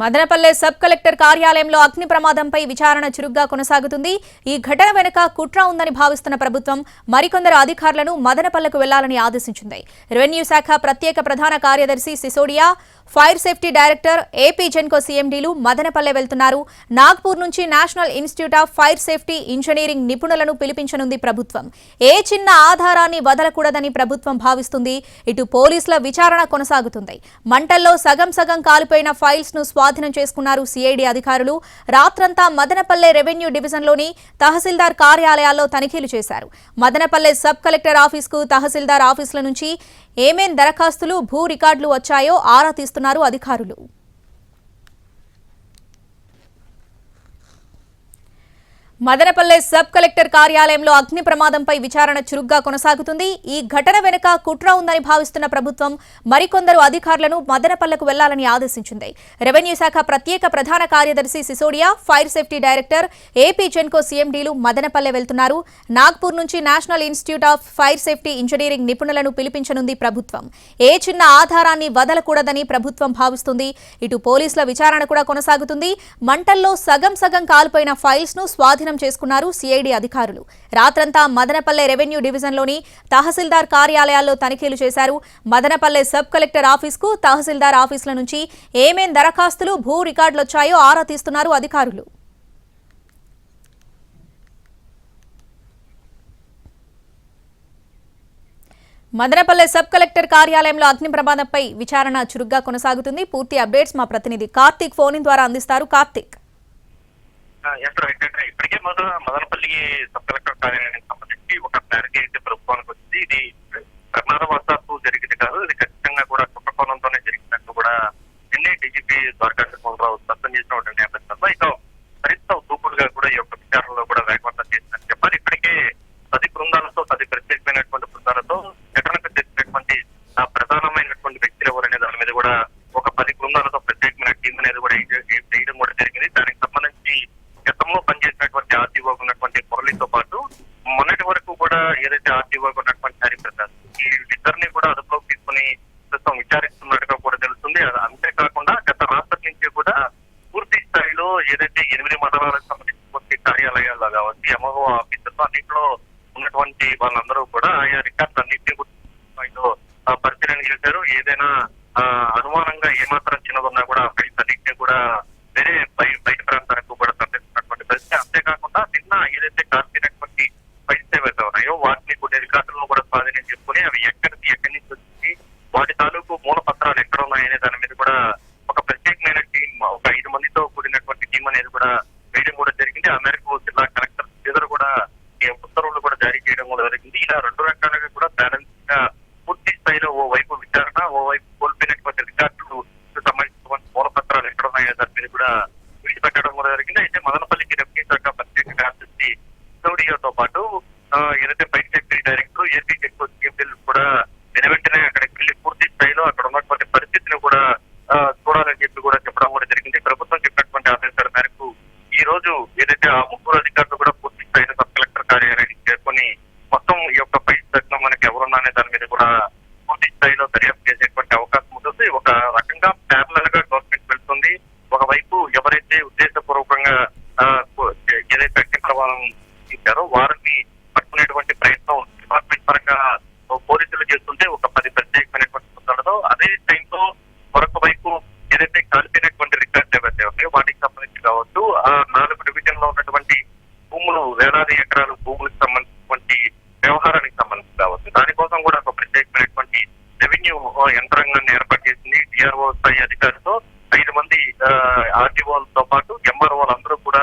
Madanapalle sub collector కార్యాలయంలో అగ్ని ప్రమాదంపై విచారణ చురుగ్గా కొనసాగుతుంది. ఈ ఘటన వెనుక కుట్ర ఉందని భావిస్తున్న ప్రభుత్వం మరికొందరు అధికారులను మదనపల్లెకు వెళ్ళాలని ఆదేశించింది. రెవెన్యూ శాఖ ప్రత్యేక ప్రధాన కార్యదర్శి Sisodia fire safety director AP Genco సీఎండీలు Madanapalle వెళ్తున్నారు. నాగ్పూర్ నుంచి national institute of fire safety engineering నిపుణులను పిలిపించనుంది ప్రభుత్వం. ఏ చిన్న ఆధారాన్ని వదలకూడదని ప్రభుత్వం భావిస్తుంది. ఇటు పోలీసుల విచారణ కొనసాగుతుంది. మంటల్లో సగం సగం కాలిపోయిన ఫైల్స్ను స్వాధీనం చేసుకున్నారు సిఐడి అధికారులు. రాత్రంతా మదనపల్లె రెవెన్యూ డివిజన్లోని తహసీల్దార్ కార్యాలయాల్లో తనిఖీలు చేశారు. మదనపల్లె సబ్ కలెక్టర్ ఆఫీస్కు తహసీల్దార్ ఆఫీసుల నుంచి ఏమేం దరఖాస్తులు భూ రికార్డులు వచ్చాయో ఆరా తీస్తున్నారు అధికారులు. మదనపల్లె సబ్ కలెక్టర్ కార్యాలయంలో అగ్ని ప్రమాదంపై విచారణ చురుగ్గా కొనసాగుతుంది. ఈ ఘటన వెనుక కుట్ర ఉందని భావిస్తున్న ప్రభుత్వం మరికొందరు అధికారులను మదనపల్లెకు వెళ్ళాలని ఆదేశించింది. రెవెన్యూ శాఖ ప్రత్యేక ప్రధాన కార్యదర్శి Sisodia fire safety director AP Genco సీఎండీలు Madanapalle వెళ్తున్నారు. నాగ్పూర్ నుంచి national institute of fire safety engineering నిపుణులను పిలిపించనుంది ప్రభుత్వం. ఏ చిన్న ఆధారాన్ని వదలకూడదని ప్రభుత్వం భావిస్తుంది. ఇటు పోలీసుల విచారణ కూడా కొనసాగుతుంది. మంటల్లో సగం సగం కాలిపోయిన ఫైల్స్ను స్వాధీనం చేసుకున్నారు సిఐడి అధికారులు. రాత్రంతా మదనపల్లె రెవెన్యూ డివిజన్లోని తహసీల్దార్ కార్యాలయాల్లో తనిఖీలు చేశారు. మదనపల్లె సబ్ కలెక్టర్ ఆఫీస్కు తహసీల్దార్ ఆఫీసుల నుంచి ఏమేం దరఖాస్తులు భూ రికార్డులు వచ్చాయో ఆరా తీస్తున్నారు అధికారులు. మదనపల్లె సబ్ కలెక్టర్ కార్యాలయంలో అగ్ని ప్రమాదంపై విచారణ చురుగ్గా కొనసాగుతుంది. పూర్తి అప్డేట్స్ మా ప్రతినిధి కార్తీక్ ఫోన్ ద్వారా అందిస్తారు. కార్తీక్. ఎస్ రైట్ ఇప్పటికే మొదలు మదనపల్లి సబ్ కలెక్టర్ కార్యాలయానికి సంబంధించి ఒక క్లారిటీ అయితే ప్రభుత్వానికి వచ్చింది. ఇది ప్రమాద వశాత్తు జరిగింది కాదు. ఇది ఖచ్చితంగా కూడా కుట్రకోణంతోనే జరిగినట్టు కూడా నిన్నే డీజీపీ ద్వారకా రావు స్పష్టం చేసినటువంటి నేపథ్యంలో ఇక మరింత దూకుడుగా కూడా ఈ యొక్క విచారణలో కూడా వేగవంతం చేసిందని చెప్పాలి ఇప్పటికే పది బృందాలతో పది ప్రత్యేకమైనటువంటి బృందాలతో ఘటనకు చేసినటువంటి ఆ ప్రధానమైనటువంటి వ్యక్తులు ఎవరనే దాని మీద కూడా ఒక పది బృందాలతో ప్రత్యేకమైన టీం అనేది కూడా వేయ- వేయడం కూడా జరిగింది దానికి సంబంధించి గతంలో పనిచేసినటువంటి ఆర్టీఓ ఉన్నటువంటి మురళితో పాటు మొన్నటి వరకు కూడా ఏదైతే ఆర్టీఓ ఉన్నటువంటి హరిప్రసాద్ ఈ ఇద్దరిని కూడా అదుపులోకి తీసుకుని ప్రస్తుతం విచారిస్తున్నట్టుగా కూడా తెలుస్తుంది. అంతేకాకుండా గత రాష్ట్రం నుంచి కూడా పూర్తి స్థాయిలో ఏదైతే ఎనిమిది మండలాలకు సంబంధించినటువంటి కార్యాలయాల్లో కావచ్చు ఎంఓ ఆఫీసర్లు అన్నింటిలో ఉన్నటువంటి వాళ్ళందరూ కూడా ఆయా రికార్డ్స్ అన్నింటినీ కూడా పరిశీలన చేశారు. ఏదైనా అనుమానంగా ఏమాత్రం చిన్నదన్నా కూడా వేరే బయ- బయట ప్రాంతాలకు కూడా తరలిస్తున్నటువంటి పరిస్థితి అంతేకాకుండా నిన్న ఏదైతే కాల్పినటువంటి ఫైల్స్ ఏవైతే ఉన్నాయో వాటిని కొన్ని రికార్డులను కూడా స్వాధీనం అవి ఎక్కడికి ఎక్కడి నుంచి వచ్చి వాటి తాలూకు మూల పత్రాలు ఎక్కడ ఉన్నాయనే దాని మీద కూడా ఒక ప్రత్యేకమైన టీం ఒక ఐదు మందితో కూడినటువంటి టీం అనేది కూడా వేయడం కూడా జరిగింది. ఆ మేరకు జిల్లా కలెక్టర్ ఎదురు కూడా ఈ ఉత్తర్వులు కూడా జారీ చేయడం కూడా జరిగింది. ఇలా రెండు రకాలుగా కూడా బ్యాలెన్స్గా పూర్తి స్థాయిలో ఓ వైపు విచారణ ఓ వైపు కోల్పోయినటువంటి రికార్డులు సంబంధించినటువంటి మూల పత్రాలు ఎక్కడ ఉన్నాయో దాని మీద కూడా విడిచిపెట్టడం కూడా జరిగింది. అయితే మదనపల్లికి రెవెన్యూ శాఖ ప్రత్యేక కార్యదర్శి స్టూడియోతో పాటు ఏదైతే బైక్ సెక్రటరీ డైరెక్టర్ ఏపీ ఎక్కువ సీఎండీలు కూడా వెన వెంటనే అక్కడికి వెళ్ళి పూర్తి స్థాయిలో అక్కడ ఉన్నటువంటి పరిస్థితిని కూడా ఆ, చూడాలని చెప్పి కూడా చెప్పడం కూడా జరిగింది ప్రభుత్వం చెప్పినటువంటి ఆదేశాల మేరకు ఈ రోజు ఏదైతే ఆ ముగ్గురు అధికారులు కూడా పూర్తి స్థాయిలో సబ్ కలెక్టర్ కార్యాలయానికి చేరుకొని మొత్తం ఈ యొక్క పై తగ్గిన మనకి ఎవరున్నానే దాని మీద కూడా పూర్తి స్థాయిలో దర్యాప్తు చేసేటువంటి అవకాశం ఉంటుంది. ఒక రకంగా ప్యారలల్గా గవర్నమెంట్ వెళ్తుంది. ఒకవైపు ఎవరైతే ఉద్దేశపూర్వకంగా ఏదైతే అగ్ని ప్రమాదం ఇచ్చారో వారిని పట్టుకునేటువంటి ప్రయత్నం డిపార్ట్మెంట్ పరంగా పోలీసులు చేస్తుంటే ఒక పది ప్రత్యేకమైనటువంటి బృందాలతో అదే టైంలో మరొక వైపు ఏదైతే కాలిపోయినటువంటి రికార్డ్స్ ఏవైతే ఉన్నాయో వాటికి సంబంధించి కావచ్చు ఆ నాలుగు డివిజన్లో ఉన్నటువంటి భూములు వేలాది ఎకరాలు భూములకు సంబంధించినటువంటి వ్యవహారానికి సంబంధించి కావచ్చు. దానికోసం కూడా ఒక ప్రత్యేకమైనటువంటి రెవెన్యూ యంత్రాంగాన్ని ఏర్పాటు చేసింది డిఆర్ఓ స్థాయి అధికారితో. ఐదు మంది ఆర్డీఓలతో పాటు ఎంఆర్ఓలు అందరూ కూడా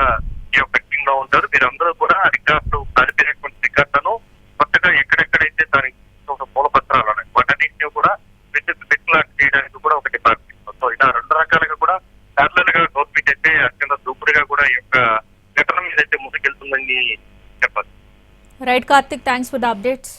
ఈ యొక్క టీమ్లో ఉంటారు. మీరందరూ కూడా రికార్డు కలిపినటువంటి రికార్డులను కొత్తగా ఎక్కడెక్కడైతే దానికి ఒక మూల పత్రాలు ఉన్నాయి వాటన్నింటినీ కూడా విద్యుత్ పెట్టులాట్ చేయడానికి కూడా ఒక డిపార్ట్మెంట్ సో ఇలా రెండు రకాలుగా కూడా ప్యారలల్గా గవర్నమెంట్ అయితే అత్యంత దూకుడుగా కూడా ఈ యొక్క ఘటన మీద అయితే ముందుకెళ్తుందని చెప్పచ్చు. Right Karthik thanks for the updates